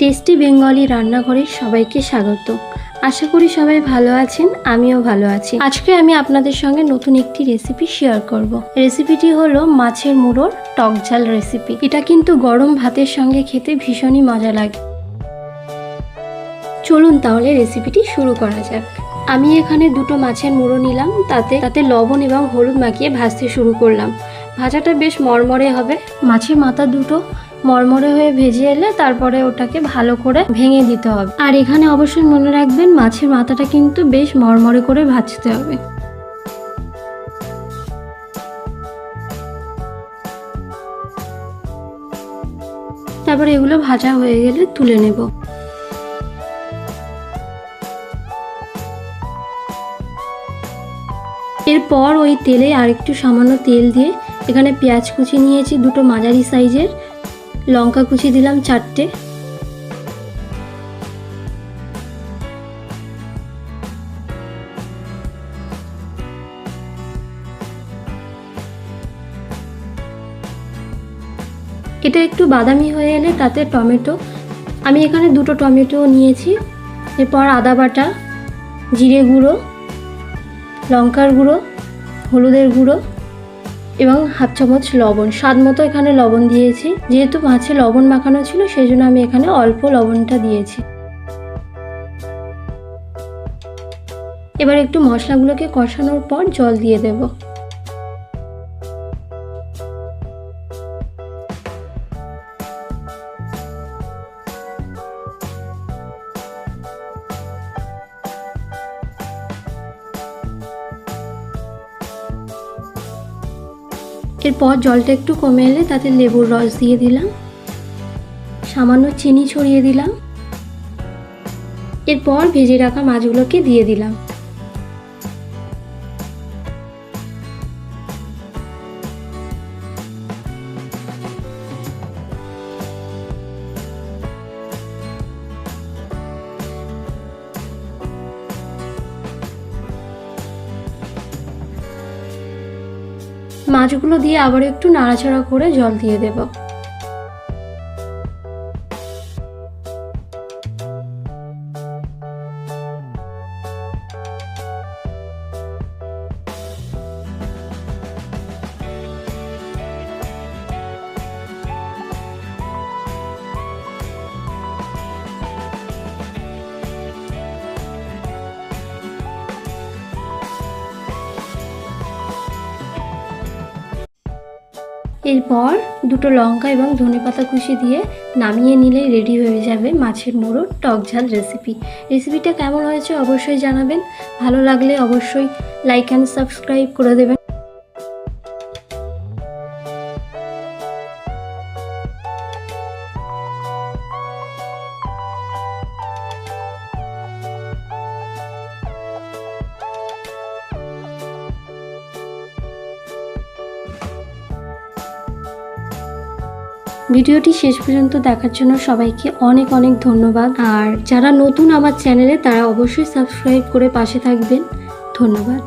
Tasty Bengali রান্নাঘরে সবাইকে স্বাগত। আশা করি সবাই ভালো আছেন, আমিও ভালো আছি। আজকে আমি আপনাদের সঙ্গে নতুন একটি রেসিপি শেয়ার করব। রেসিপিটি হলো মাছের মুড়োর টক ঝাল রেসিপি এটা কিন্তু গরম ভাতের সঙ্গে খেতে ভীষণই মজা লাগে। চলুন তাহলে রেসিপিটি শুরু করা যাক। আমি এখানে দুটো মাছের মুড়ো নিলাম, তাতে তাতে লবণ এবং হলুদ মাখিয়ে ভাজতে শুরু করলাম। ভাজাটা বেশ মরমরে হবে। মাছের মাথা দুটো মরমরে হয়ে ভেজে এলে তারপরে ওটাকে ভালো করে ভেঙে দিতে হবে। আর এখানে অবশ্যই মনে রাখবেন, মাছের মাথাটা কিন্তু বেশ মরমরে করে ভাজতে হবে। তারপরে এগুলো ভাজা হয়ে গেলে তুলে নেব। এরপর ওই তেলে আরেকটু সামান্য তেল দিয়ে এখানে পেঁয়াজ কুচি নিয়েছি, দুটো মাঝারি সাইজের। লঙ্কা কুচি দিলাম চারটে। এটা একটু বাদামি হয়ে এলে তাতে টমেটো। আমি এখানে দুটো টমেটো নিয়েছি। এরপর আদা বাটা, জিরে গুঁড়ো, লঙ্কার গুঁড়ো, হলুদের গুঁড়ো। এবং হাফ চামচ লবণ, স্বাদ মতো এখানে লবণ দিয়েছি। যেহেতু মাছে লবণ মাখানো ছিল সেই জন্য আমি এখানে অল্প লবণটা দিয়েছি। এবার একটু মশলাগুলোকে কষানোর পর জল দিয়ে দেব। এরপর জলটা একটু কমে এলে তাতে লেবুর রস দিয়ে দিলাম। সামান্য চিনি ছড়িয়ে দিলাম। এরপর ভেজে রাখা মাছগুলোকে দিয়ে দিলাম। মাছগুলো দিয়ে আবার একটু নাড়াচাড়া করে জল দিয়ে দেব। এরপর দুটো লঙ্কা এবং ধনে পাতা কুচি দিয়ে নামিয়ে নিলেই রেডি হয়ে যাবে মাছের মোড়ো টক ঝাল রেসিপি রেসিপিটা কেমন হয়েছে অবশ্যই জানাবেন। ভালো লাগলে অবশ্যই লাইক অ্যান্ড সাবস্ক্রাইব করে দেবেন। ভিডিওটি শেষ পর্যন্ত দেখার জন্য সবাইকে অনেক অনেক ধন্যবাদ। আর যারা নতুন আমার চ্যানেলে তারা অবশ্যই সাবস্ক্রাইব করে পাশে থাকবেন। ধন্যবাদ।